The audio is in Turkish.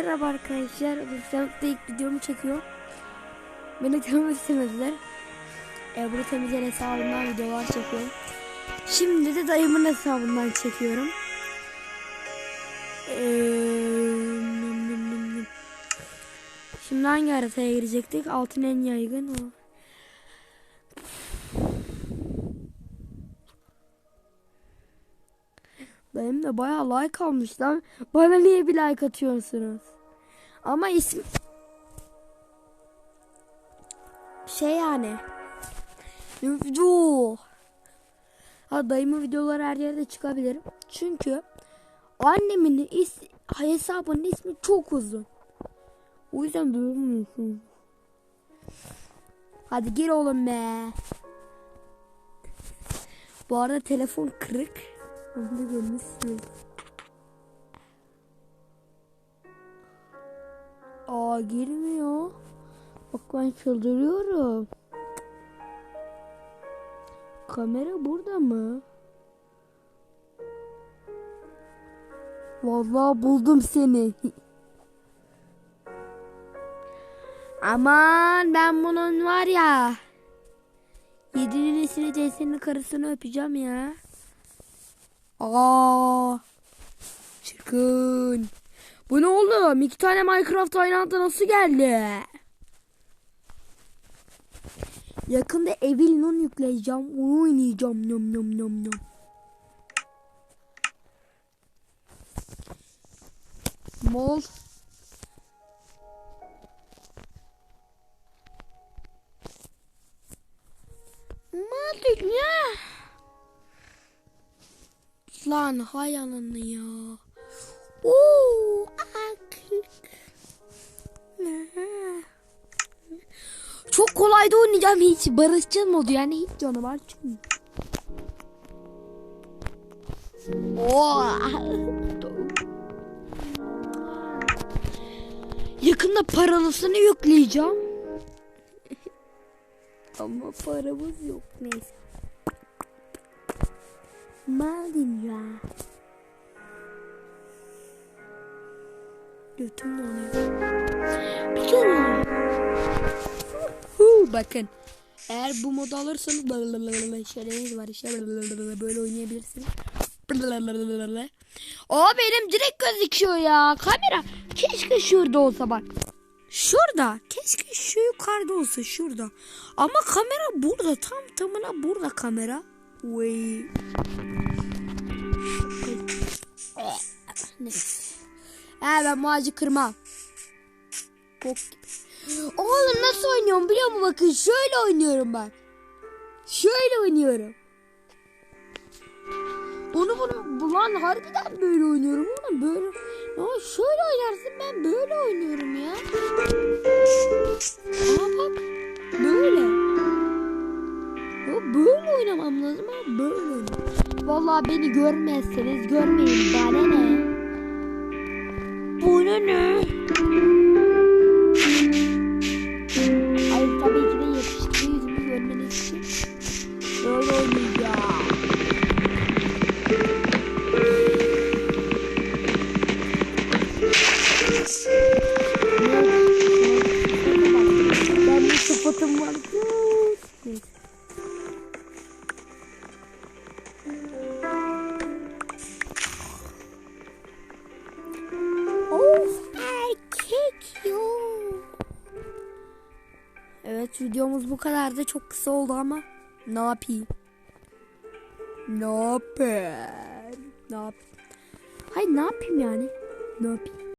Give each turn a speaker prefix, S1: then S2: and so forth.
S1: Merhaba arkadaşlar. Bilgisayarda ilk videomu çekiyor. Beni tanımak istemediler. E, bunu temizleyen hesabından videolar çekiyorum. Şimdi de dayımın hesabından çekiyorum. Ee, Şimdi hangi haritaya girecektik? Altın en yaygın o. Benim de bayağı like almış lan. Bana niye bir like atıyorsunuz? Ama isim... Şey yani. Video. Ha dayımın videoları her yerde çıkabilir. Çünkü annemin is hesabının ismi çok uzun. O yüzden bilmiyorsun. Hadi gir oğlum be. Bu arada telefon kırık. Da görmüşsünüz. Aa girmiyor. Bak ben çıldırıyorum. Kamera burada mı? Vallahi buldum seni. Aman ben bunun var ya. Yedinin nesini Ceysen'in karısını öpeceğim ya. Aa. Çirkin. Bu ne oğlum? İki tane Minecraft aynı nasıl geldi? Yakında Evil Nun yükleyeceğim. Onu oynayacağım. Nom nom nom nom. Mol. Mal dünya. Lan hay ananı ya. Oo. Çok kolay da oynayacağım hiç barışçıl modu yani hiç canı var çünkü. Oo. Yakında paralısını yükleyeceğim. Ama paramız yok neyse. Maldin ya. Götüm donuyor. Bir kere. Huu, bakın. Eğer bu modu alırsanız şeyleriniz var işte böyle oynayabilirsiniz. O benim direkt gözüküyor ya. Kamera keşke şurada olsa bak. Şurada. Keşke şu yukarıda olsa şurada. Ama kamera burada. Tam tamına burada kamera. Vay. Neyse. He ben bu ağacı kırmam. Bok. Oğlum nasıl oynuyorum biliyor musun? Bakın şöyle oynuyorum bak. Şöyle oynuyorum. Onu bunu bulan harbiden böyle oynuyorum oğlum böyle. Ya şöyle oynarsın ben böyle oynuyorum ya. Aa bak Vallahi beni görmezseniz görmeyin bana ne? Bana ne? Videomuz bu kadar da çok kısa oldu ama ne yapayım? Ne yapayım? Ne yap? Hayır ne yapayım yani? Ne yapayım?